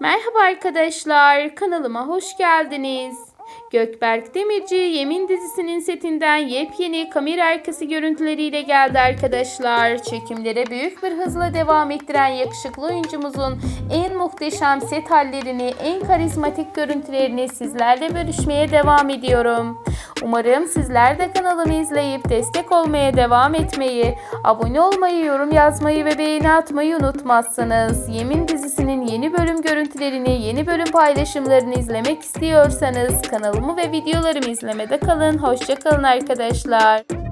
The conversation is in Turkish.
Merhaba arkadaşlar, kanalıma hoş geldiniz. Gökberk Demirci Yemin dizisinin setinden yepyeni kamera arkası görüntüleriyle geldi arkadaşlar. Çekimlere büyük bir hızla devam ettiren yakışıklı oyuncumuzun en muhteşem set hallerini, en karizmatik görüntülerini sizlerle bölüşmeye devam ediyorum. Umarım sizler de kanalımı izleyip destek olmaya devam etmeyi, abone olmayı, yorum yazmayı ve beğeni atmayı unutmazsınız. Yemin dizisinin yeni bölüm görüntülerini, yeni bölüm paylaşımlarını izlemek istiyorsanız kanalımı ve videolarımı izlemede kalın. Hoşçakalın arkadaşlar.